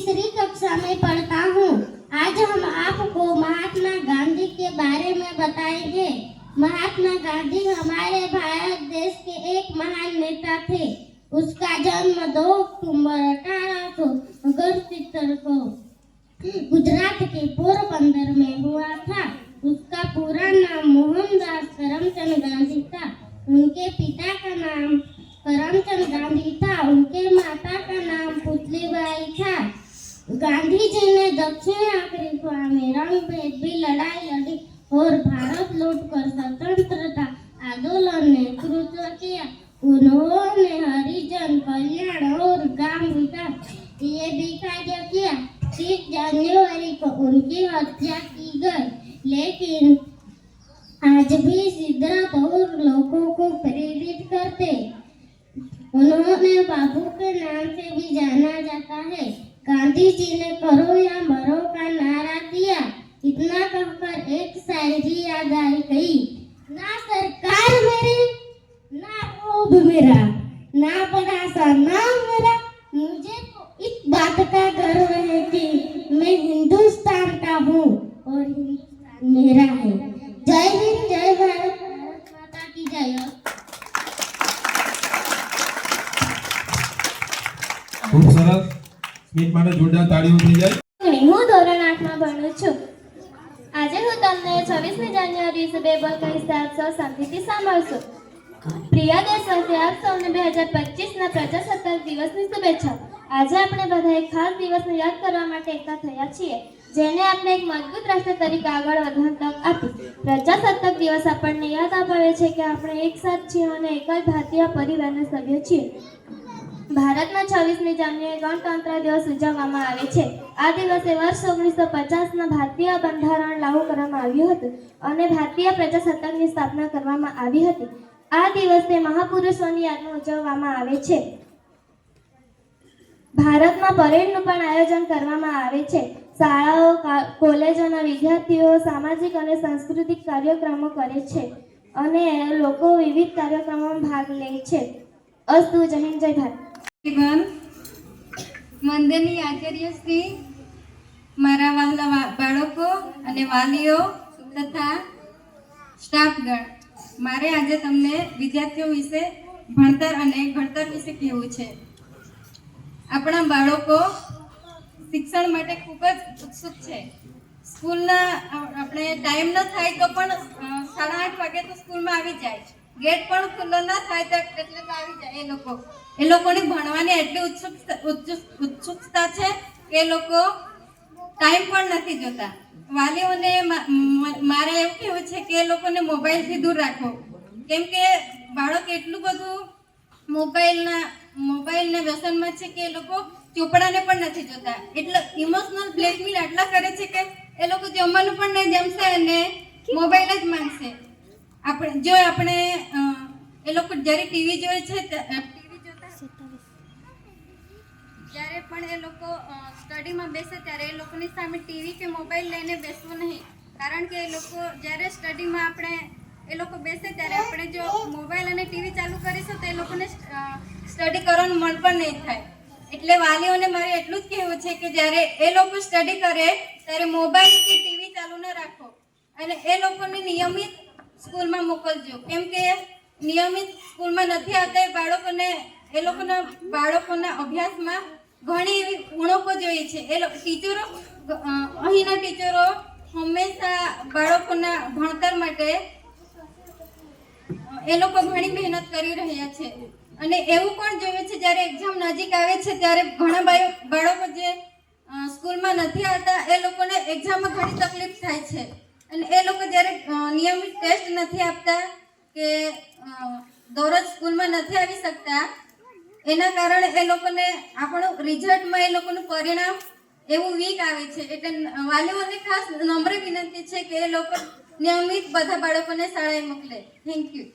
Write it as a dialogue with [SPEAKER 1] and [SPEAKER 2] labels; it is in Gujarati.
[SPEAKER 1] तीसरी कक्षा में पढ़ता हूँ। आज हम आपको महात्मा गांधी के बारे में बताएँगे। महात्मा गांधी हमारे भारत देश के एक महान नेता थे। उसका जन्म 2 अक्टूबर अठारह सौ उनसत्तर को गुजरात के पोरबंदर में हुआ था। उसका पूरा नाम मोहनदास करमचंद गांधी था। उनके पिता का नाम करमचंद गांधी था उनके माता का नाम पुतलीबाई था गांधी जी ने दक्षिण अफ्रीका में रंग भेद भी लड़ाई लड़ी और भारत लौट कर स्वतंत्रता आंदोलन नेतृत्व किया। उन्होंने हरिजन कल्याण और ग्राम विकास ये भी कार्य किया। तीस जनवरी को उनकी हत्या की गई, लेकिन आज भी सिद्धरात और लोगों को प्रेरित करते उन्होंने बाबू के नाम से भी जाना जाता है गांधी जी ने करो या मरो का नारा दिया, इतना कहकर एक शायरी याद आई गई ना सरकार मेरी, ना खूब मेरा, ना बड़ा सा नाम मेरा, मुझे तो इस बात का गर्व है कि मैं हिंदुस्तान का हूँ और हिंदुस्तान मेरा है। जय हिंद, जय भारत। भारत माता की जय।
[SPEAKER 2] खूब સ્મિત માટે જોરદાર તાળીઓ થઈ જાય.
[SPEAKER 3] હું ધોરણ આઠમાં ભણું છું. આજે હું તમને છવ્વીસમી જાન્યુઆરી વિશે બે બોલ કહીશ આપ સૌ શાંતિથી સાંભળશો. પ્રિય દેશવાસી આપ સૌને બે હજાર પચીસના પ્રજાસત્તાક દિવસની શુભેચ્છા આજે આપણે બધા એક ખાસ દિવસને યાદ કરવા માટે એકઠા થયા છીએ, જેને આપણે એક મજબૂત રાષ્ટ્ર તરીકે આગળ વધવાની તક આપી. પ્રજાસત્તાક દિવસ આપણને યાદ અપાવે છે કે આપણે એક સાથ છીએ અને એક જ ભારતીય પરિવારના સભ્ય છીએ. ભારતમાં છવ્વીસમી જાન્યુઆરી ગણતંત્ર દિવસ ઉજવવામાં આવે છે. આ દિવસે વર્ષ ઓગણીસો પચાસના ભારતીય બંધારણ લાગુ કરવામાં આવ્યું હતું અને ભારતીય પ્રજાસત્તાકની સ્થાપના કરવામાં આવી હતી. આ દિવસે મહાપુરુષોની યાદમાં ઉજવવામાં આવે છે. ભારતમાં પરેડનું પણ આયોજન કરવામાં આવે છે. શાળાઓ કોલેજોના વિદ્યાર્થીઓ સામાજિક અને સાંસ્કૃતિક કાર્યક્રમો કરે છે અને લોકો વિવિધ કાર્યક્રમોમાં ભાગ લે છે. અસ્તુ જય હિન્દ, જય ભારત.
[SPEAKER 4] મંદિરની આચાર્ય શ્રી મારા વહાલા બાળકો અને વાલીઓ તથા સ્ટાફગણ. મારે આજે તમને વિદ્યાર્થીઓ વિશે ભણતર અને ઘડતર વિશે કહેવું છે. આપણા બાળકો શિક્ષણ માટે ખૂબ જ ઉત્સુક છે. સ્કૂલના આપણે ટાઈમ ન થાય તો પણ સાડા આઠ વાગે તો સ્કૂલમાં આવી જાય ગેટ પણ ખુલ્લો ના થાય તો એટલે તો આવી જાય એ લોકો. એ લોકોની ભણવાની એટલી ઉત્સુક- ઉત્સુકતા છે કે એ લોકો ટાઈમ પણ નથી જોતા. વાલીઓને મારે એવું કહેવું છે કે એ લોકોને મોબાઈલથી દૂર રાખો. કેમ કે બાળક એટલું બધું મોબાઈલના મોબાઈલના વ્યસનમાં છે કે એ લોકો ચોપડાને પણ નથી જોતા. એટલે ઇમોશનલ બ્લેકમેલ આટલા કરે છે કે એ લોકો જમવાનું પણ નહીં જમશે અને મોબાઈલ જ માંગશે આપણે, જો આપણે એ લોકો જ્યારે ટીવી જોવે છે ટીવી જોતા? જ્યારે પણ એ લોકો સ્ટડીમાં બેસે ત્યારે એ લોકોની સામે ટીવી કે મોબાઈલ લઈને બેસવું નહીં. કારણ કે એ લોકો, જ્યારે સ્ટડીમાં આપણે, એ લોકો બેસે ત્યારે આપણે જો મોબાઈલ અને ટીવી ચાલુ કરીશું તો એ લોકોને સ્ટડી કરવાનું મન પણ નહીં થાય. એટલે વાલીઓને મારે એટલું જ કહેવું છે કે જ્યારે એ લોકો સ્ટડી કરે, ત્યારે મોબાઈલ કે ટીવી ચાલુ ન રાખો. અને એ લોકોને નિયમિત સ્કૂલમાં મોકલજો. કેમ કે નિયમિત સ્કૂલમાં નથી આવતા બાળકોને, એ લોકોના બાળકોના અભ્યાસમાં ઘણી એવી ઉણપો જોઈએ છે. એ ટીચરો અહીંના ટીચરો હંમેશા બાળકોના ભણતર માટે, એ લોકો ઘણી મહેનત કરી રહ્યા છે. અને એવું પણ જોયું છે, જ્યારે એક્ઝામ નજીક આવે છે, ત્યારે ઘણા બાળકો જે સ્કૂલમાં નથી આવતા, એ લોકોને એક્ઝામમાં ઘણી તકલીફ થાય છે. અને એ લોકો જ્યારે નિયમિત ટેસ્ટ નથી આપતા કે દરરોજ સ્કૂલમાં નથી આવી શકતા, એના કારણે એ લોકોને આપણું રિઝલ્ટમાં એ લોકોનું પરિણામ એવું વીક આવે છે. એટલે વાલીઓને ખાસ નમ્ર વિનંતી છે કે એ લોકો નિયમિત બધા બાળકોને શાળાએ મોકલે. Thank you